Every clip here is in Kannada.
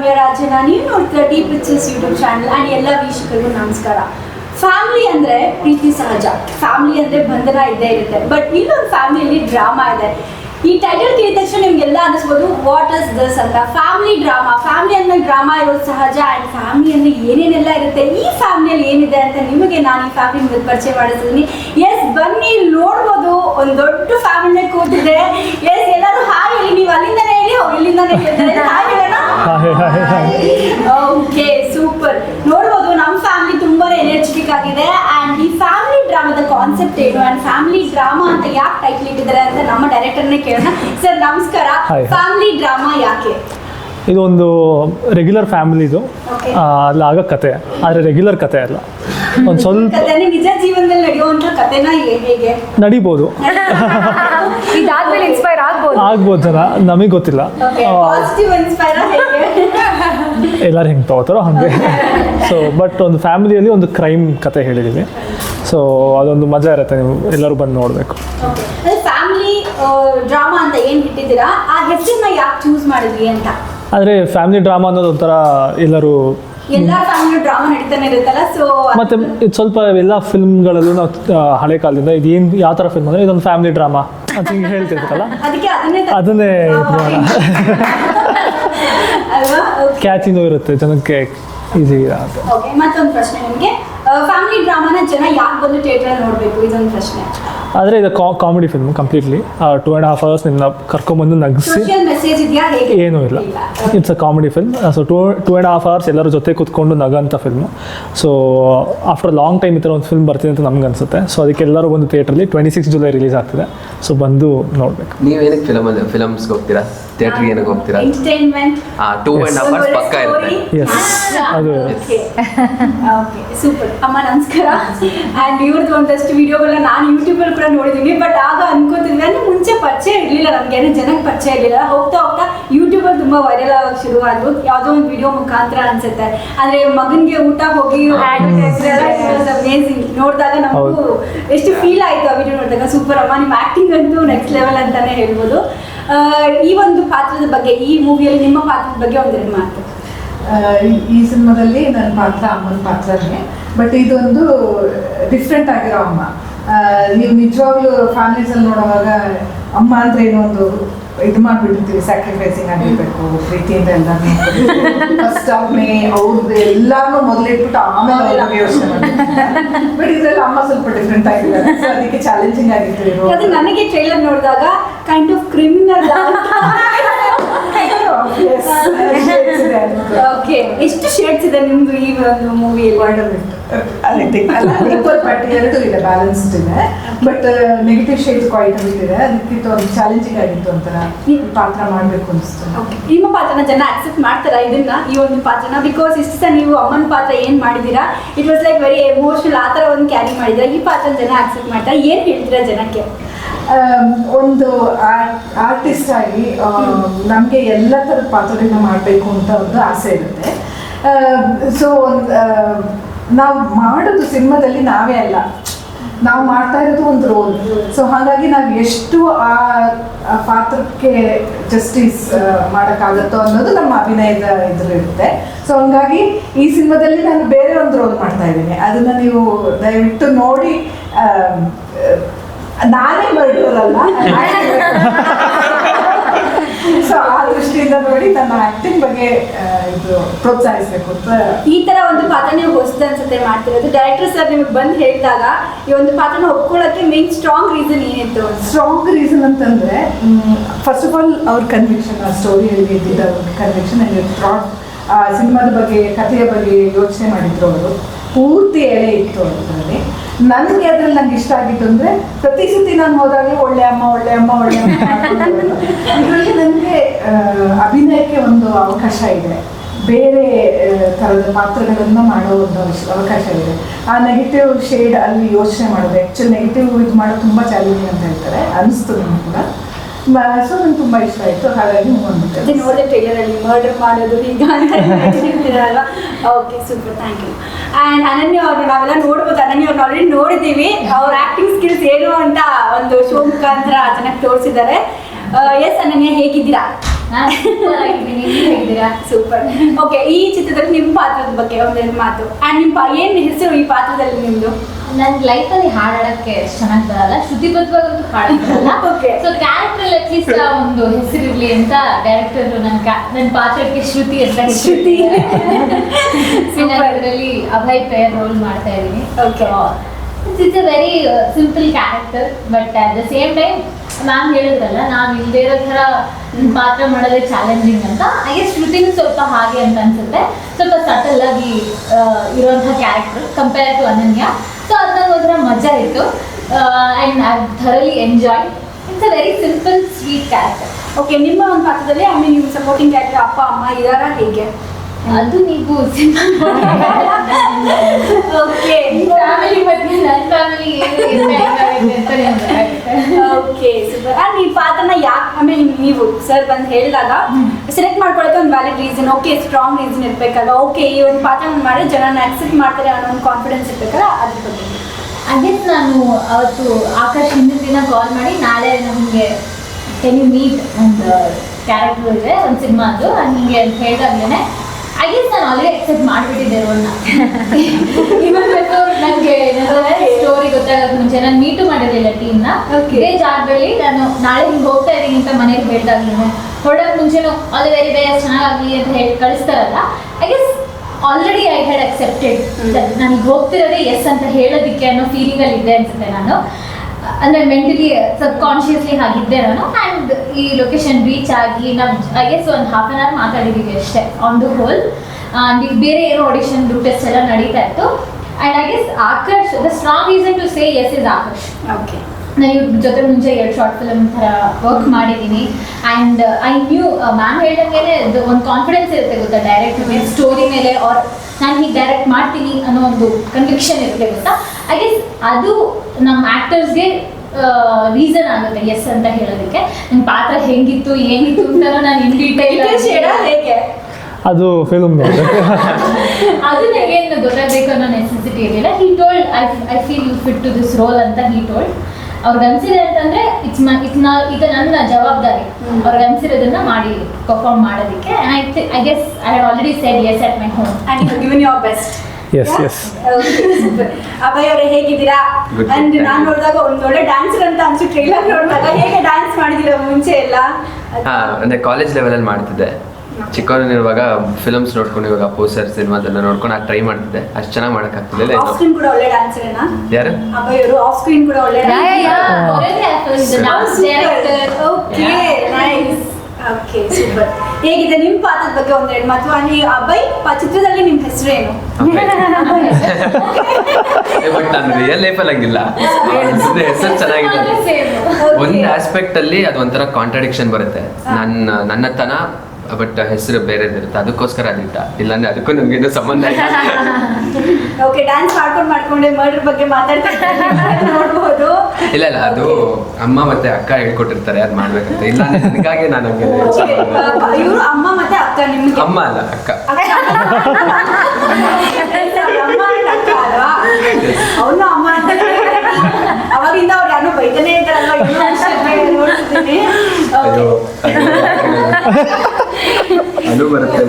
ರಮ್ಯಾ ರಾಜನ ನೀವು D pictures YouTube channel and ಎಲ್ಲ ವೀಕ್ಷಕರಿಗೂ ನಮಸ್ಕಾರ. ಫ್ಯಾಮಿಲಿ ಅಂದರೆ ಪ್ರೀತಿ ಸಹಜ. ಫ್ಯಾಮಿಲಿ ಅಂದರೆ ಬಂಧನ ಇದ್ದೇ ಇರುತ್ತೆ. ಬಟ್ ಇಲ್ಲೊಂದು ಫ್ಯಾಮಿಲಿಯಲ್ಲಿ ಡ್ರಾಮಾ ಇದೆ. ಈ ಟೈಟಲ್ ಕೇಳಿದ ತಕ್ಷಣ ನಿಮ್ಗೆಲ್ಲ ಅನ್ನಿಸ್ಬೋದು ವಾಟ್ ಇಸ್ ದಿಸ್ ಅಂತ. ಫ್ಯಾಮಿಲಿ ಡ್ರಾಮಾ ಫ್ಯಾಮಿಲಿ ಅಂದ್ಮೇಲೆ ಡ್ರಾಮಾ ಇರೋದು ಸಹಜ ಆ್ಯಂಡ್ ಫ್ಯಾಮಿಲಿ ಅಂದ್ರೆ ಏನೇನೆಲ್ಲ ಇರುತ್ತೆ? ಈ ಫ್ಯಾಮಿಲಿಯಲ್ಲಿ ಏನಿದೆ ಅಂತ ನಿಮಗೆ ನಾನು ಈ ಫ್ಯಾಮಿಲಿ ಮೇಲೆ ಪರಿಚಯ ಮಾಡಿಸ್ತೀನಿ. ಎಸ್ ಬನ್ನಿ, ನೋಡ್ಬೋದು. ಒಂದು ದೊಡ್ಡ ಫ್ಯಾಮಿಲಿ ಕೂತಿದೆ. ಎಸ್ ಎಲ್ಲರೂ ಹಾಗೆ ನೀವು ಅಲ್ಲಿಂದನೇ ಹೇಳಿ, ಅವ್ರು ಇಲ್ಲಿಂದನೇ ಹೇಳ್ತಾರೆ ಓಕೆ ಸೂಪರ್ ನೋಡ್ಬೋದು ನಮ್ಮ ಫ್ಯಾಮಿಲಿ ತುಂಬಾನೇ ಎನರ್ಜೆಟಿಕ್ ಆಗಿದೆ ಅಂಡ್ ಈ ಫ್ಯಾಮಿಲಿ ಡ್ರಾಮಾದ ಕಾನ್ಸೆಪ್ಟ್ ಏನು ಅಂಡ್ ಫ್ಯಾಮಿಲಿ ಡ್ರಾಮಾ ಅಂತ ಯಾಕೆ ಟೈಟ್ಲ್ ಇಟ್ಟಿದ್ದಾರೆ ಅಂತ ನಮ್ಮ ಡೈರೆಕ್ಟರ್ನೇ ಕೇಳೋಣ. ಸರ್ ನಮಸ್ಕಾರ. ಫ್ಯಾಮಿಲಿ ಡ್ರಾಮಾ ಯಾಕೆ? ಇದೊಂದು ಒಂದು ರೆಗ್ಯುಲರ್ ಫ್ಯಾಮಿಲಿದು. ಅಲ್ಲಿ ಆಗೋ ಕತೆ. ಆದರೆ ರೆಗ್ಯುಲರ್ ಕತೆ ಅಲ್ಲ. ಒಂದು ಸ್ವಲ್ಪ ಕಥೆನೇ ನಿಜ ಜೀವನದಲ್ಲಿ ನಡೆಯುವಂತ ಕಥೆನ ಹೇ- ಹೇಗೆ? ನಡಿಬೋದು. ಇದಾದ್ಮೇಲೆ ಇನ್ಸ್ಪೈರ್ ಆಗ್ಬೋದು. ಆಗ್ಬೋದು. ಜನ ನಮಗೆ ಗೊತ್ತಿಲ್ಲ. ಎಲ್ಲರೂ ಹೆಂಗೆ ತಗೋತಾರೋ ಹಾಗೆ. ಸೊ ಬಟ್ ಒಂದು ಫ್ಯಾಮಿಲಿಯಲ್ಲಿ ಒಂದು ಕ್ರೈಮ್ ಕತೆ ಹೇಳಿದ್ದೀವಿ ಸೊ ಅದೊಂದು ಮಜಾ ಇರುತ್ತೆ ನೀವು ಎಲ್ಲರೂ ಬಂದು ನೋಡಬೇಕು. ಫ್ಯಾಮಿಲಿ ಡ್ರಾಮಾ ಅಂತ ಏನು ಇಟ್ಟಿದ್ದೀರಾ? ಆ ಹೆಸರನ್ನ ಯಾಕೆ ಚೂಸ್ ಮಾಡಿದ್ವಿ ಅಂತ? ಆದರೆ ಫ್ಯಾಮಿಲಿ ಡ್ರಾಮಾ ಅನ್ನೋದು ಒಂಥರ ಎಲ್ಲರೂ ಎಲ್ಲಾ ಫ್ಯಾಮಿಲಿ ಡ್ರಾಮಾ ನಡೀತಾನೆ ಇರುತ್ತಲ್ಲ ಸೊ ಮತ್ತು ಇದು ಸ್ವಲ್ಪ ಎಲ್ಲ ಫಿಲ್ಮ್ಗಳಲ್ಲೂ ನಾವು ಹಳೆ ಕಾಲದಿಂದ ಇದು ಏನು ಯಾವ ಥರ ಫಿಲ್ಮ್ ಅಂದರೆ ಇದೊಂದು ಫ್ಯಾಮಿಲಿ ಡ್ರಾಮಾ ಅಂತ ಹಿಂಗೆ ಹೇಳ್ತಿರ್ಬೇಕಲ್ಲ? ಅದಕ್ಕೆ ಅದನ್ನೇ ಅದನ್ನೇ ಕ್ಯಾಚಿನೂ ಇರುತ್ತೆ ಜನಕ್ಕೆ ಈಸಿ ಓಕೆ ಮತ್ತೊಂದು ಪ್ರಶ್ನೆ ನಿಮಗೆ. ಫ್ಯಾಮಿಲಿ ಡ್ರಾಮಾನ ಜನ ಯಾಕೆ ಬಂದು ಥಿಯೇಟರ್ ನೋಡಬೇಕು? ಇದೊಂದು ಪ್ರಶ್ನೆ. ಆದರೆ ಇದು comedy film completely two and half hours ನಿಮ್ಮನ್ನ ಕರ್ಕೊಂಬಂದು ನಗಿಸಿ. ಏನೂ ಇಲ್ಲ. It's a comedy film so two two and half hours ಎಲ್ಲರ ಜೊತೆ ಕೂತ್ಕೊಂಡು ನಗಂಥ film so after long time ಈ ಥರ ಒಂದು ಫಿಲ್ಮ್ ಬರ್ತೀನಿ ಅಂತ ನಮ್ಗೆ ಅನಿಸುತ್ತೆ. ಸೊ ಅದಕ್ಕೆ ಎಲ್ಲರೂ ಒಂದು ಥಿಯೇಟ್ರಲ್ಲಿ ಟ್ವೆಂಟಿ ಸಿಕ್ಸ್ ಜುಲೈ ರಿಲೀಸ್ ಆಗ್ತಿದೆ. ಸೊ ಬಂದು ನೋಡಬೇಕು. ಫಿಲಮ್ ಫಿಲಮ್ಸ್ಗೆ ಹೋಗ್ತೀರಾ? ಥಿಯೇಟ್ರಿಗೆ ಏನಕ್ಕೆ ಹೋಗ್ತೀರಾ? ಟೂ ಆ್ಯಂಡ್ ಹಾಫ್ ಅವರ್ಸ್ ಪಕ್ಕ ಇರುತ್ತೆ. ಎಸ್ ಅದು ಸೂಪರ್ ಅಮ್ಮ ನಮಸ್ಕಾರ. ಆ್ಯಂಡ್ ಇವ್ರದ್ದು ಒಂದಷ್ಟು ವಿಡಿಯೋಗಳನ್ನ ನಾನು ಯೂಟ್ಯೂಬಲ್ಲಿ ಕೂಡ ನೋಡಿದೀನಿ ಬಟ್ ಆಗ ಅನ್ಕೋತಿದ್ವಿ ನಾನು ಮುಂಚೆ ಪರಿಚಯ ಇರಲಿಲ್ಲ ನಮ್ಗೆ ಏನೋ ಜನಕ್ಕೆ ಪರಿಚಯ ಇರಲಿಲ್ಲ. ಹೋಗ್ತಾ ಹೋಗ್ತಾ ಯೂಟ್ಯೂಬಲ್ಲಿ ತುಂಬಾ ವೈರಲ್ ಆಗೋಕ್ಕೆ ಶುರು ಆದ್ರು ಯಾವುದೋ ಒಂದು ವಿಡಿಯೋ ಮುಖಾಂತರ ಅನ್ಸುತ್ತೆ. ಅಂದ್ರೆ ಮಗನಿಗೆ ಊಟ ಹೋಗಿ ಅಮೇಝಿಂಗ್ ನೋಡಿದಾಗ ನಮಗೂ. ಎಷ್ಟು ಫೀಲ್ ಆಯ್ತು ಆ ವಿಡಿಯೋ ನೋಡಿದಾಗ. ಸೂಪರ್ ಅಮ್ಮ ನಿಮ್ ಆಕ್ಟಿಂಗ್ ಅಂತೂ ನೆಕ್ಸ್ಟ್ ಲೆವೆಲ್ ಅಂತಾನೆ ಹೇಳ್ಬೋದು. ಆ, ಈ ಒಂದು ಪಾತ್ರದ ಬಗ್ಗೆ ಈ ಮೂವಿಯಲ್ಲಿ ನಿಮ್ಮ ಪಾತ್ರದ ಬಗ್ಗೆ ಒಂದೆರಡು ಮಾತು. ಈ- ಸಿನಿಮಾದಲ್ಲಿ ನನ್ನ ಪಾತ್ರ ಅಮ್ಮನ ಪಾತ್ರನೇ. ಬಟ್ ಇದೊಂದು ಡಿಫ್ರೆಂಟ್ ಆಗಿರೋ ಅಮ್ಮ. ನೀವು ನಿಜವಾಗ್ಲೂ ಫ್ಯಾಮಿಲೀಸಲ್ಲಿ ನೋಡುವಾಗ ಅಮ್ಮ ಅಂದ್ರೆ ಏನೋ ಒಂದು ಇದು ಮಾಡ್ಬಿಟ್ಟಿರ್ತೀವಿ ಸ್ಯಾಕ್ರಿಫೈಸಿಂಗ್ ಆಗಿರ್ಬೇಕು ಪ್ರೀತಿಯಿಂದ ಎಲ್ಲ ಫಸ್ಟ್ ಒಮ್ಮೆ ಅವ್ರದ್ದು ಎಲ್ಲಾನು ಮೊದಲಿಟ್ಬಿಟ್ಟು ಆಮೇಲೆ ಅವ್ರಿಗೆ ಯೋಚನೆ ಬಟ್ ಇದ್ರಲ್ಲಿ ಅಮ್ಮ ಸ್ವಲ್ಪ ಡಿಫ್ರೆಂಟ್ ಆಗಿದ್ದಾರೆ ಅದಕ್ಕೆ ಚಾಲೆಂಜಿಂಗ್ ಆಗಿತ್ತು ಅದು ನನಗೆ ಟ್ರೈಲರ್ ನೋಡಿದಾಗ ಕೈಂಡ್ ಆಫ್ ಕ್ರಿಮಿನಲ್ ಓಕೆ ಎಷ್ಟು ಶೇಡ್ಸ್ ಇದೆ ನಿಮ್ದು ಈ ಒಂದು ಮೂವಿಯಲ್ಲಿ ಈಕ್ವಲ್ ಬಟ್ ಎರಡು ಇದೆ ಬ್ಯಾಲೆನ್ಸ್ಡ್ ಇದೆ. ಬಟ್ ನೆಗೆಟಿವ್ ಶೇಡ್ಸ್ ಕ್ವಾಲಿಟಿ ಇದೆ. ಅದಕ್ಕಿಂತ ಒಂದು ಚಾಲೆಂಜಿಂಗ್ ಆಗಿತ್ತು ಒಂಥರ ಈ ಪಾತ್ರ ಮಾಡಬೇಕು ಅನಿಸ್ತು ನಿಮ್ಮ ಪಾತ್ರನ ಜನ ಅಕ್ಸೆಪ್ಟ್ ಮಾಡ್ತಾರಾ ಇದನ್ನ ಈ ಒಂದು ಪಾತ್ರನ? ಬಿಕಾಸ್ ಇಷ್ಟು ಸಹ ನೀವು ಅಮ್ಮನ ಪಾತ್ರ ಏನ್ ಮಾಡಿದೀರಾ it was like very emotional ಆ ಥರ ಒಂದು ಕ್ಯಾರಿ ಮಾಡಿದ್ರ ಈ ಪಾತ್ರ ಜನ ಅಕ್ಸೆಪ್ಟ್ ಮಾಡ್ತಾರೆ? ಏನ್ ಹೇಳ್ತೀರಾ ಜನಕ್ಕೆ? ಒಂದು ಆರ್ಟಿಸ್ಟ್ ಆಗಿ ನಮಗೆ ಎಲ್ಲ ಥರದ ಪಾತ್ರಗಳನ್ನ ಮಾಡಬೇಕು ಅಂತ ಒಂದು ಆಸೆ ಇರುತ್ತೆ. ಸೊ ನಾವು ಮಾಡೋದು ಸಿನಿಮಾದಲ್ಲಿ ನಾವೇ ಅಲ್ಲ. ನಾವು ಮಾಡ್ತಾ ಇರೋದು ಒಂದು ರೋಲ್ ಸೊ ಹಾಗಾಗಿ ನಾವು ಎಷ್ಟು ಆ ಪಾತ್ರಕ್ಕೆ ಜಸ್ಟಿಸ್ ಮಾಡೋಕ್ಕಾಗತ್ತೋ ಅನ್ನೋದು ನಮ್ಮ ಅಭಿನಯದ ಇರುತ್ತೆ ಸೊ ಹಂಗಾಗಿ ಈ ಸಿನಿಮಾದಲ್ಲಿ ನಾನು ಬೇರೆ ಒಂದು ರೋಲ್ ಮಾಡ್ತಾ ಇದ್ದೀನಿ. ಅದನ್ನ ನೀವು ದಯವಿಟ್ಟು ನೋಡಿ ನಾನೇ ಮರ್ಡರಲ್ಲ ಸೊ ಆ ದೃಷ್ಟಿಯಿಂದ ನೋಡಿ ನನ್ನ ಆಕ್ಟಿಂಗ್ ಬಗ್ಗೆ ಇದು ಪ್ರೋತ್ಸಾಹಿಸಬೇಕು ಅಂತ. ಈ ತರ ಒಂದು ಪಾತ್ರ ನೀವು ಹೊಸದ ಅನ್ಸುತ್ತೆ ಮಾಡ್ತಿರೋದು. ಡೈರೆಕ್ಟರ್ ಸರ್ ನಿಮಗೆ ಬಂದು ಹೇಳಿದಾಗ ಈ ಒಂದು ಪಾತ್ರನ ಒಪ್ಕೊಳ್ಳೋಕೆ ಮೇನ್ ಸ್ಟ್ರಾಂಗ್ ರೀಸನ್ ಏನಿತ್ತು? ಸ್ಟ್ರಾಂಗ್ ರೀಸನ್ ಅಂತಂದ್ರೆ ಫಸ್ಟ್ ಆಫ್ ಆಲ್ ಅವ್ರ ಕನ್ವಿಕ್ಷನ್ ಆ ಸ್ಟೋರಿಯಲ್ಲಿ ಇದ್ದಿದ್ದ ಕನ್ವಿಕ್ಷನ್ ಅಲ್ಲಿ ಆ ಸಿನಿಮಾದ ಬಗ್ಗೆ ಕಥೆಯ ಬಗ್ಗೆ ಯೋಚನೆ ಮಾಡಿದ್ರು ಅವರು. ಪೂರ್ತಿ ಎಳೆ ಇತ್ತು ಅದರಲ್ಲಿ ನನಗೆ ಅದ್ರಲ್ಲಿ ನಂಗೆ ಇಷ್ಟ ಆಗಿತ್ತು ಅಂದ್ರೆ ಪ್ರತಿ ಸತಿ ನಾನು ಹೋದಾಗಲೂ ಒಳ್ಳೆ ಅಮ್ಮ ಒಳ್ಳೆ ಅಮ್ಮ ಒಳ್ಳೆ ಅಮ್ಮ ಇದರಲ್ಲಿ ನನಗೆ ಅಭಿನಯಕ್ಕೆ ಒಂದು ಅವಕಾಶ ಇದೆ. ಬೇರೆ ಥರದ ಪಾತ್ರಗಳನ್ನು ಮಾಡೋ ಒಂದು ಅವಕಾಶ ಇದೆ. ಆ ನೆಗೆಟಿವ್ ಶೇಡ್ ಅಲ್ಲಿ ಯೋಚನೆ ಮಾಡೋದು ಆ್ಯಕ್ಚುಲಿ ನೆಗೆಟಿವ್ ಇದು ಮಾಡೋದು ತುಂಬ ಚಾಲೆಂಜಿಂಗ್ ಅಂತ ಹೇಳ್ತಾರೆ. ಅನಿಸ್ತು ನನಗೆ ಕೂಡ. ಸೊ ನಂಗೆ ತುಂಬ ಇಷ್ಟ ಆಯಿತು ಹಾಗಾಗಿ ಮುಂದೆ ನೋಡಿದೆ ಟ್ರೈಲರ್ ಅಲ್ಲಿ ಮರ್ಡರ್ ಮಾಡೋದು ಈಗ ಅಂತ ಹೇಳ್ತಿರಲ್ವಾ okay super thank you and Ananya ಅವ್ರನ್ನ ನಾವೆಲ್ಲ ನೋಡ್ಬೋದು. ಅನನ್ಯ ಅವ್ರನ್ನ ಆಲ್ರೆಡಿ ನೋಡಿದ್ದೀವಿ. ಅವ್ರ ಆಕ್ಟಿಂಗ್ ಸ್ಕಿಲ್ಸ್ ಏನು ಅಂತ ಒಂದು ಶೋ ಮುಖಾಂತರ ಜನಕ್ಕೆ ತೋರಿಸಿದ್ದಾರೆ. ಎಸ್ ಅನನ್ಯ ಹೇಗಿದ್ದೀರಾ? ನಾನು ಸೂಪರ್ ಹೇಗಿದ್ದೀರಾ? ಸೂಪರ್ ಓಕೆ ಈ ಚಿತ್ರದಲ್ಲಿ ನಿಮ್ಮ ಪಾತ್ರದ ಬಗ್ಗೆ ಒಂದೆರಡು ಮಾತು. ಆ್ಯಂಡ್ ನಿಮ್ಮ ಪಾ ಏನು ಹೆಸರು ಈ ಪಾತ್ರದಲ್ಲಿ ನಿಮ್ಮದು ನನ್ನ ಅಲ್ಲಿ ಹಾಡಾಡಕ್ಕೆ ಚೆನ್ನಾಗಿ ಬರಲ್ಲ. ಶ್ರುತಿಬದ್ಧವಾಗಂತೂ ಹಾಡಲ್ಲ. ಸೊ ಕ್ಯಾರೆಕ್ಟರ್ ಅಟ್ಲೀಸ್ಟ್ ಒಂದು ಹೆಸರಿರ್ಲಿ ಅಂತ ಡೈರೆಕ್ಟರ್ ನನ್ನ ನನ್ನ ಪಾತ್ರಕ್ಕೆ ಶ್ರುತಿ ಅಂತ ಶ್ರುತಿ. ಅದರಲ್ಲಿ ಅಭಯ್ ಪೇರ್ ರೋಲ್ ಮಾಡ್ತಾ ಇದ್ದೀನಿ. It's a very simple character but at the same time ma'am ಹೇಳಿದ್ರಲ್ಲ ನಾನು ಇಲ್ಲದೇ ಇರೋ ಥರ ಪಾತ್ರ ಮಾಡೋದೇ ಚಾಲೆಂಜಿಂಗ್ ಅಂತ. ಗೆಸ್ ಶ್ರುತಿನೂ ಸ್ವಲ್ಪ ಹಾಗೆ ಅಂತ ಅನ್ಸುತ್ತೆ. ಸ್ವಲ್ಪ ಸಟಲ್ ಆಗಿ ಇರುವಂತಹ character compare to Ananya. So ಅದು ಹೋದ್ರೆ ಮಜಾ ಇತ್ತು. And I thoroughly enjoy it's a very simple sweet character okay ನಿಮ್ಮ ಒಂದು ಪಾತ್ರದಲ್ಲಿ ಆಮೇಲೆ ನಿಮ್ಮ ಸಪೋರ್ಟಿಂಗ್ ಕ್ಯಾರೆಕ್ಟರ್ ಅಪ್ಪ ಅಮ್ಮ ಇದಾರ ಹೇಗೆ? ಅದು ನೀವು ಓಕೆ ಫ್ಯಾಮಿಲಿ ಬಗ್ಗೆ ನನ್ನ ಫ್ಯಾಮಿಲಿ ಇರ್ಬೇಕಾಗುತ್ತೆ ಅಂತ ನಿಮ್ಗೆ ಓಕೆ ಸೂಪರ್ ಆ್ಯಂಡ್ ಈ ಪಾತ್ರನ ಯಾಕೆ ಆಮೇಲೆ ನೀವು ಸರ್ ಬಂದು ಹೇಳಿದಾಗ ಸೆಲೆಕ್ಟ್ ಮಾಡ್ಕೊಳ್ಳೋಕೆ ಒಂದು valid reason okay strong reason ಇರಬೇಕಲ್ಲ ಓಕೆ ಈ ಒಂದು ಪಾತ್ರ ಮಾಡಿ ಜನನ ಅಕ್ಸೆಪ್ಟ್ ಮಾಡ್ತಾರೆ ಅನ್ನೋ ಒಂದು ಕಾನ್ಫಿಡೆನ್ಸ್ ಇರ್ಬೇಕಲ್ಲ ಅದ್ರ ಬಗ್ಗೆ. ಅಗೇನ್ ನಾನು ಅವತ್ತು ಆಕಾಶ್ ಹಿಂದಿನ ದಿನ ಕಾಲ್ ಮಾಡಿ ನಾಳೆ ನಮಗೆ ಕೆನ್ ಯು ಮೀಟ್ ಒಂದು ಕ್ಯಾರೆಕ್ಟರ್ ಇದೆ ಒಂದು ಸಿನಿಮಾದು ಹಿಂಗೆ ಅಂತ ಹೇಳಿದಾಗ್ಲೇ ಐ ಗೆಸ್ ನಾನು ಆಲ್ರೆಡಿ ಅಕ್ಸೆಪ್ಟ್ ಮಾಡಿಬಿಟ್ಟಿದ್ದೆ ರೋಲ್ನ ಇವನ್ ಬೇಕು ನನಗೆ ಸ್ಟೋರಿ ಗೊತ್ತಾಗೋದು ಮುಂಚೆ. ನಾನು ಮೀಟು ಮಾಡಿರಲಿಲ್ಲ ಟೀಮ್ನ. ಇದೇ ಜಾಗದಲ್ಲಿ ನಾನು ನಾಳೆ ಹಿಂಗೆ ಹೋಗ್ತಾ ಇದ್ದೀನಿ ಅಂತ ಮನೇಲಿ ಹೇಳ್ದಾಗ್ಲೇ ಹೊರಡೋಕೆ ಮುಂಚೆನೂ ಆಲ್ ವೆರಿ ಬೆಸ್ಟ್ ಚೆನ್ನಾಗಾಗಲಿ ಅಂತ ಹೇಳಿ ಕಳಿಸ್ತಾರಲ್ಲ. I guess already I had accepted ನನಗೆ ಹೋಗ್ತಿರೋದೇ ಎಸ್ ಅಂತ ಹೇಳೋದಕ್ಕೆ ಅನ್ನೋ ಫೀಲಿಂಗಲ್ಲಿ ಇದ್ದೆ ಅನ್ಸುತ್ತೆ ನಾನು. ಅಂದರೆ ಮೆಂಟಲಿ ಸಬ್ ಕಾನ್ಶಿಯಸ್ಲಿ ಹಾಗಿದ್ದೆ ನಾನು. ಆ್ಯಂಡ್ ಈ ಲೊಕೇಶನ್ ರೀಚ್ ಆಗಿ ನಾವು ಐ ಗೆಸ್ ಒಂದು ಹಾಫ್ ಆನ್ ಅವರ್ ಮಾತಾಡಿದ್ದೀವಿ ಅಷ್ಟೇ ಆನ್ ದ ಹೋಲ್ ಆ್ಯಂಡ್ ಬೇರೆ ಏನೋ ಆಡಿಷನ್ ಟೆಸ್ಟ್ ಎಲ್ಲ ನಡೀತಾ ಇತ್ತು. And I guess Akarsh the strong reason to say yes is Akarsh. Okay ನಾನು ಇವ್ರ ಜೊತೆ ಮುಂಚೆ ಎರಡು ಶಾರ್ಟ್ ಫಿಲಮ್ ಥರ ವರ್ಕ್ ಮಾಡಿದ್ದೀನಿ ಆ್ಯಂಡ್ ಐ ನ್ಯೂ ಮ್ಯಾಮ್ ಹೇಳ್ದಂಗೆ ಒಂದು ಕಾನ್ಫಿಡೆನ್ಸ್ ಇರುತ್ತೆ ಗೊತ್ತಾ ಡೈರೆಕ್ಟ್ಗೆ ಸ್ಟೋರಿ ಮೇಲೆ ಆರ್ ನಾನು ಹೀಗೆ ಡೈರೆಕ್ಟ್ ಮಾಡ್ತೀನಿ ಅನ್ನೋ ಒಂದು ಕನ್ವಿಕ್ಷನ್ ಇರುತ್ತೆ ಗೊತ್ತಾ? ಐ ಗೆಸ್ ಅದು ನಮ್ಮ ಆ್ಯಕ್ಟರ್ಸ್ಗೆ ರೀಸನ್ ಆಗುತ್ತೆ ಎಸ್ ಅಂತ ಹೇಳೋದಕ್ಕೆ. ನನ್ನ ಪಾತ್ರ ಹೆಂಗಿತ್ತು ಏನಿತ್ತು ಅಂತ ನಾನು ಇನ್ ಡೀಟೇಲ್ ಹೇಗೆ? ಅದು ಫಿಲ್ಮ್ ನೋಡಬೇಕು ಅದು ನನಗೇನು ಗೊತ್ತಾಗಬೇಕು ಅನ್ನೋ ನೆಸೆಸಿಟಿ ಇರಲಿಲ್ಲ. He told I I feel you fit to this role ಅಂತ ಹಿ ಟೋಲ್ಡ್ ಅವ್ರಿಗೆ ಅನ್ಸಿದೆ ಅಂತಂದ್ರೆ ಇಟ್ಸ್ ಮ ಇಟ್ಸ್ ನಾ ಈಗ ನನ್ನ ಜವಾಬ್ದಾರಿ. ಅವ್ರಿಗೆ ಅನ್ಸಿರೋದನ್ನ ಮಾಡಿ ಪರ್ಫಾರ್ಮ್ ಮಾಡೋದಕ್ಕೆ. I I guess I have already said yes at my home and you given your best yes yes Abhay ಅವರೇ ಹೇಗಿದ್ದೀರಾ? ಅಂಡ್ ನಾನು ನೋಡಿದಾಗ ಒಂದು ಒಳ್ಳೆ ಡ್ಯಾನ್ಸರ್ ಅಂತ ಅನ್ಸಿ ಟ್ರೈಲರ್ ನೋಡಿದಾಗ ಹೇಗೆ ಡ್ಯಾನ್ಸ್ ಮಾಡಿದ್ದೀರಾ ಮುಂಚೆ ಎಲ್ಲ? ಹಾ ಅಂದ್ರೆ ಕಾಲೇಜ್ ಲೆವೆಲಲ್ಲಿ ಮಾಡ್ತಿದ್ದೆ. ಚಿಕ್ಕವನಿರುವಾಗ ಫಿಲಮ್ಸ್ ನೋಡ್ಕೊಂಡು ಇವಾಗ ಪೋಸ್ಟರ್ ಸರ್ ಸಿನಿಮಾದೆಲ್ಲ ನೋಡ್ಕೊಂಡು ಆ ಟ್ರೈ ಮಾಡ್ತಿದ್ದೆ. ಅಷ್ಟು ಚೆನ್ನಾಗಿ ಮಾಡಕ್ ಆಫ್ ಸ್ಕ್ರೀನ್ ಕೂಡ ಒಳ್ಳೆ ಡ್ಯಾನ್ಸರೇನಾ ಯಾರು? ಅಭಯ್ ಅವರು ಆಫ್ ಸ್ಕ್ರೀನ್ ಕೂಡ ಒಳ್ಳೆ ಓಕೆ ನೈಸ್ ಓಕೆ ಸೂಪರ್ ಹೇಗಿದೆ ನಿಮ್ಮ ಪಾತ್ರದ ಬಗ್ಗೆ ಒಂದೆರಡು ಮಾತು? ಅಲ್ಲಿ ಅಭಯ್ ಪ- ಚಿತ್ರದಲ್ಲಿ ನಿಮ್ಮ ಹೆಸರೇನು ಬಟ್ ನಾನು ರಿಯಲ್ ಹಂಗಿಲ್ಲ. ಹೆಸರು ಚೆನ್ನಾಗಿದೆ ಒಂದು ಆಸ್ಪೆಕ್ಟ್ ಅಲ್ಲಿ ಅದೊಂಥರ ಕಾಂಟ್ರಡಿಕ್ಷನ್ ಬರುತ್ತೆ. ನನ್ನ ನನ್ನತನ ಬಟ್ ಹೆಸರು ಬೇರೆದಿರುತ್ತೆ ಅದಕ್ಕೋಸ್ಕರ ಅದಿಟ್ಟ ಇಲ್ಲಾಂದ್ರೆ ಅದಕ್ಕೂ ನಮ್ಗೇನು ಸಂಬಂಧ ಇಲ್ಲ. ಓಕೆ ಡ್ಯಾನ್ಸ್ ಮಾಡ್ಕೊಂಡು ಮಾಡ್ಕೊಂಡೆ ಮರ್ಡರ್ ಬಗ್ಗೆ ಮಾತಾಡ್ತಾ ನೋಡ್ಬೋದು. ಇಲ್ಲ ಇಲ್ಲ ಅದು ಅಮ್ಮ ಮತ್ತೆ ಅಕ್ಕ ಹೇಳ್ಕೊಟ್ಟಿರ್ತಾರೆ ಅದು ಮಾಡ್ಬೇಕಂತ. ಇಲ್ಲ ನನಗಾಗಿ ನಾನು ಹಂಗೆ ಇವರು ಅಮ್ಮ ಮತ್ತೆ ಅಕ್ಕ ನಿಮ್ಗೆ? ಅಮ್ಮ ಅಲ್ಲ ಅಕ್ಕ. ಅಮ್ಮ ಅಕ್ಕ ಅಲ್ವಾ? ಅವನು ಅಮ್ಮ ಅಂತ ಅವಾಗಿಂದ ಅವ್ರು ಯಾರು ಬೈತಾನೆ ಇದ್ದಾರಲ್ವಾ ಇನ್ನೂ ಅಷ್ಟೇ ನೋಡ್ತಿದ್ದೀನಿ ಅದು ಅದು ಬರುತ್ತೆ.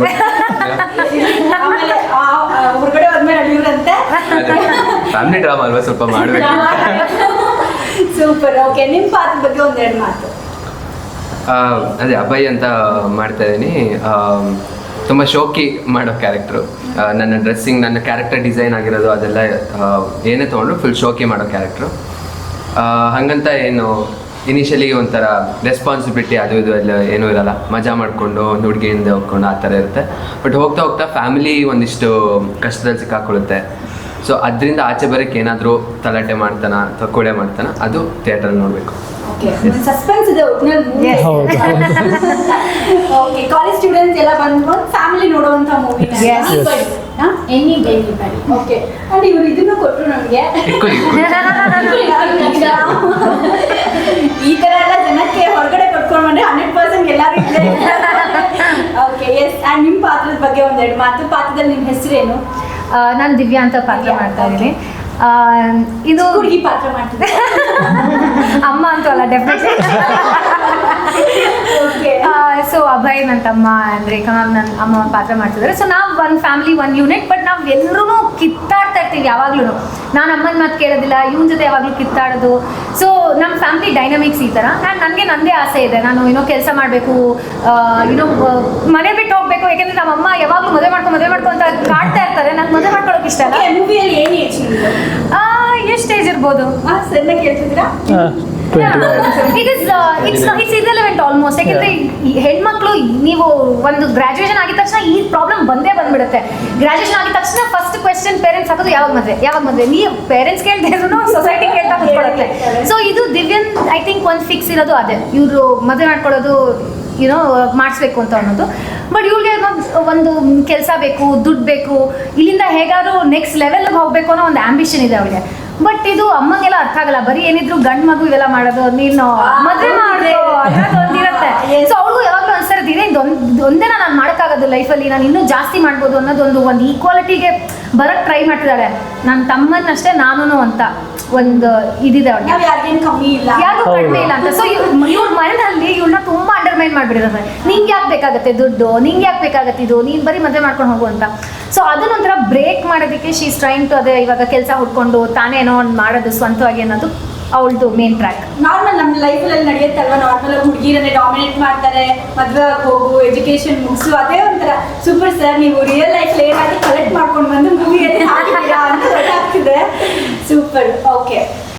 ಆಮೇಲೆ ಆ- ಆ ಹೊರಗಡೆ ಹೋದ್ಮೇಲೆ ಅಳಿಯುವಂತೆ ಫ್ಯಾಮಿಲಿ ಡ್ರಾಮಾ ಅಲ್ವಾ? ಸ್ವಲ್ಪ ಮಾಡಬೇಕು. ಸೂಪರ್. ಓಕೆ ನಿಮ್ಮ ಪಾತ್ರ ಬಗ್ಗೆ ಒಂದೆರಡು ಮಾತು. ಅದೇ ಅಭಯ್ ಅಂತ ಮಾಡ್ತಾ ಇದ್ದೀನಿ. ತುಂಬ ಶೋಕಿ ಮಾಡೋ ಕ್ಯಾರೆಕ್ಟ್ರು ನನ್ನ ಡ್ರೆಸ್ಸಿಂಗ್ ನನ್ನ ಕ್ಯಾರೆಕ್ಟರ್ ಡಿಸೈನ್ ಆಗಿರೋದು ಅದೆಲ್ಲ ಆ, ಏನೇ ತೊಗೊಂಡ್ರು ಫುಲ್ ಶೋಕಿ ಮಾಡೋ ಕ್ಯಾರೆಕ್ಟ್ರು ಹಾಗಂತ ಏನು ಇನಿಷಿಯಲಿ ಒಂಥರ ರೆಸ್ಪಾನ್ಸಿಬಿಲಿಟಿ ಅದು ಇದು ಎಲ್ಲ ಏನೂ ಇರಲ್ಲ. ಮಜಾ ಮಾಡಿಕೊಂಡು, ಒಂದು ಹುಡುಗಿಯಿಂದ ಹೋಗ್ಕೊಂಡು ಆ ಥರ ಇರುತ್ತೆ. ಬಟ್ ಹೋಗ್ತಾ ಹೋಗ್ತಾ ಫ್ಯಾಮಿಲಿ ಒಂದಿಷ್ಟು ಕಷ್ಟದಲ್ಲಿ ಸಿಕ್ಕಾಕೊಳ್ಳುತ್ತೆ. ಸೊ ಅದರಿಂದ ಆಚೆ ಬರೋಕ್ಕೆ ಏನಾದರೂ ತಲಾಟೆ ಮಾಡ್ತಾನ ಅಥವಾ ಕೊಳೆ ಮಾಡ್ತಾನ, ಅದು ಥಿಯೇಟ್ರಲ್ಲಿ ನೋಡಬೇಕು. ಸಸ್ಪೆನ್ಸ್ ಇದೆ ಒಟ್ನಲ್ಲಿ ಹೌದು. ಓಕೆ ಕಾಲೇಜ್ ಸ್ಟೂಡೆಂಟ್ಸ್ ಎಲ್ಲ ಬಂದ್ಕೊಂಡು ಫ್ಯಾಮಿಲಿ ನೋಡುವಂತ movie. Any daily buddy okay and ಇವ್ರು ಇದನ್ನು ಕೊಟ್ಟರು ನಮಗೆ. ಈ ತರ ಎಲ್ಲ ಜನಕ್ಕೆ ಹೊರಗಡೆ ಕೊಟ್ಕೊಂಡು ಬಂದ್ರೆ ಹಂಡ್ರೆಡ್ ಪರ್ಸೆಂಟ್ ಎಲ್ಲರೂ ಓಕೆ ಎಸ್ ಅಂಡ್ ನಿಮ್ಮ ಪಾತ್ರದ ಬಗ್ಗೆ ಒಂದೆರಡು ಮಾತು. ಪಾತ್ರದಲ್ಲಿ ನಿಮ್ಮ ಹೆಸರೇನು? ನಾನು ದಿವ್ಯಾ ಅಂತ ಪಾತ್ರ ಮಾಡ್ತಾ ಇದ್ದೀನಿ. ಇದು ಹುಡುಗಿ ಪಾತ್ರ ಮಾಡ್ತಿದ್ದೆ ಅಮ್ಮ ಅಂತೂ ಅಲ್ಲ ಡೆಫಿನೆಟ್ಲಿ ಓಕೆ ಸೊ ಅಭಯ್ ನನ್ನ ತಮ್ಮ ಅಂದ್ರೆ ರೇಖಾ ನನ್ನ ಅಮ್ಮ ಪಾತ್ರ ಮಾಡ್ತಿದ್ದಾರೆ. ಸೊ ನಾವು one family one unit but ನಾವ್ ಎಲ್ಲರೂ ಕಿತ್ತಾಡ್ತಾ ಇರ್ತೀವಿ ಯಾವಾಗ್ಲೂ ನಾನು ಅಮ್ಮನ ಮಾತು ಕೇಳೋದಿಲ್ಲ ಇವನ ಜೊತೆ ಯಾವಾಗಲೂ ಕಿತ್ತಾಡೋದು. ಸೊ ನಮ್ಮ ಫ್ಯಾಮಿಲಿ ಡೈನಮಿಕ್ಸ್ ಈ ಥರ ಆ್ಯಂಡ್ ನನಗೆ ನನ್ನದೇ ಆಸೆ ಇದೆ. ನಾನು ಏನೋ ಕೆಲಸ ಮಾಡಬೇಕು ಏನೋ ಮನೆ ಬಿಟ್ಟು ಹೋಗ್ಬೇಕು ಯಾಕೆಂದ್ರೆ ನಮ್ಮ ಅಮ್ಮ ಯಾವಾಗಲೂ ಮದುವೆ ಮಾಡ್ಕೊ ಮದುವೆ ಮಾಡ್ಕೊ ಅಂತ ಕಾಡ್ತಾ ಇರ್ತಾರೆ. ನಂಗೆ ಮದುವೆ ಮಾಡ್ಕೊಳ್ಳೋಕೆ ಇಷ್ಟ ಅಲ್ಲ. ಮೂವಿಯಲ್ಲಿ ಏನು ಎಷ್ಟು ಏಜ್ ಇರ್ಬೋದು? ಕೇಳ್ತಿದ್ದೀರಾ it is it's it's irrelevant almost ಯಾಕಂದ್ರೆ ಹೆಣ್ಮಕ್ಳು ನೀವು ಒಂದು ಗ್ರಾಜುಯೇಷನ್ ಆಗಿದ ತಕ್ಷಣ ಈ ಪ್ರಾಬ್ಲಮ್ ಬಂದೇ ಬಂದ್ಬಿಡುತ್ತೆ. ಗ್ರಾಜುಯೇಷನ್ ಆಗಿದ ತಕ್ಷಣ ಫಸ್ಟ್ ಕ್ವೆಶನ್ ಪೇರೆಂಟ್ಸ್ ಹಾಕೋದು ಯಾವಾಗ ಮದುವೆ? ಯಾವಾಗ ಮದುವೆ? ನೀವು ಪೇರೆಂಟ್ಸ್ ಕೇಳ್ತಾ ಇದ್ರು ಸೊಸೈಟಿ ಕೇಳ್ತಾ ಕೂತ್ಕೊಳ್ಳುತ್ತೆ. ಸೊ ಇದು ದಿವ್ಯನ್ ಐ ಥಿಂಕ್ ಒಂದು ಫಿಕ್ಸ್ ಇರೋದು ಅದೇ. ಇವರು ಮದುವೆ ಮಾಡ್ಕೊಳ್ಳೋದು ಯುನೋ ಮಾಡಿಸ್ಬೇಕು ಅಂತ ಅನ್ನೋದು. ಬಟ್ ಇವ್ಳಿಗೆ ಒಂದು ಕೆಲಸ ಬೇಕು ದುಡ್ಡು ಬೇಕು. ಇಲ್ಲಿಂದ ಹೇಗಾದ್ರೂ ನೆಕ್ಸ್ಟ್ ಲೆವೆಲ್ಗೆ ಹೋಗ್ಬೇಕು ಅನ್ನೋ ಒಂದು ಆಂಬಿಷನ್ ಇದೆ ಅವಳಿಗೆ ಬಟ್ ಇದು ಅಮ್ಮಂಗೆಲ್ಲ ಅರ್ಥ ಆಗಲ್ಲ. ಬರೀ ಏನಿದ್ರು ಗಂಡ್ ಮಗು ಇವೆಲ್ಲ ಮಾಡೋದು ನೀನು ಮದ್ವೆ ಮಾಡಿದ್ರೆ ಅದ್ರಲ್ಲಿ ಒಂದಿರತ್ತೆ. ಸೊ ಅವ್ಳಿಗೂ ಯಾವಾಗ್ಲೂ ಅನ್ಸಿರುತ್ತೆ ಇದೇ ಇದೊಂದು ಒಂದೇನ ನಾನು ಮಾಡೋಕ್ಕಾಗೋದು ಲೈಫಲ್ಲಿ ನಾನು ಇನ್ನೂ ಜಾಸ್ತಿ ಮಾಡ್ಬೋದು ಅನ್ನೋದೊಂದು ಒಂದು ಈಕ್ವಾಲಿಟಿಗೆ ಬರಕ್ಕೆ ಟ್ರೈ ಮಾಡ್ತಿದ್ದಾಳೆ ನನ್ನ ತಮ್ಮನ್ನಷ್ಟೇ ನಾನು ಅಂತ ಒಂದು ಇದಿದೆ ಕಮ್ಮಿ ಇಲ್ಲ. ಯಾರಿಗೂ ಕಡಿಮೆ ಇಲ್ಲ ಅಂತ. ಸೊ ಇವ್ರ ಮನೆಯಲ್ಲಿ ಇವ್ರನ್ನ ತುಂಬಾ ಅಂಡರ್ಮೈನ್ ಮಾಡ್ಬಿಟ್ಟಿದ್ದಾರೆ. ನಿಂಗೆ ಯಾಕೆ ಬೇಕಾಗತ್ತೆ ದುಡ್ಡು? ನಿಂಗೆ ಯಾಕೆ ಬೇಕಾಗತ್ತೆ ಇದು? ನೀನ್ ಬರೀ ಮದುವೆ ಮಾಡ್ಕೊಂಡು ಹೋಗು ಅಂತ. ಸೊ ಅದನ್ನೊಂಥರ ಬ್ರೇಕ್ ಮಾಡೋದಕ್ಕೆ ಶೀಸ್ ಸ್ಟ್ರೈನ್ ಟು ಅದೇ ಇವಾಗ ಕೆಲಸ ಹುಡ್ಕೊಂಡು ತಾನೇನೋ ಒಂದು ಮಾಡೋದು ಸ್ವಂತವಾಗಿ ಅನ್ನೋದು ಅವಳದು ಮೇನ್ ಟ್ರ್ಯಾಕ್ ನಾರ್ಮಲ್ ನಮ್ಮ ಲೈಫಲ್ಲಿ ನಡೆಯುತ್ತಲ್ವಾ? ನಾರ್ಮಲ್ ಹುಡುಗಿರನ್ನೇ ಡಾಮಿನೇಟ್ ಮಾಡ್ತಾರೆ ಮದ್ವೆ ಹೋಗು ಎಜುಕೇಶನ್ ಮುಗಿಸು, ಅದೇ ಒಂಥರ. ಸೂಪರ್ ಸರ್ ನೀವು ರಿಯಲ್ ಲೈಫ್ ಏನಾದ್ರು ಕಲೆಕ್ಟ್ ಮಾಡ್ಕೊಂಡು ಬಂದು ಮೂವಿಯಲ್ಲಿ ಹಾಕಿದ್ದೀರಾ ಅಂತ ಗೊತ್ತಾಗ್ತಿದೆ. Super okay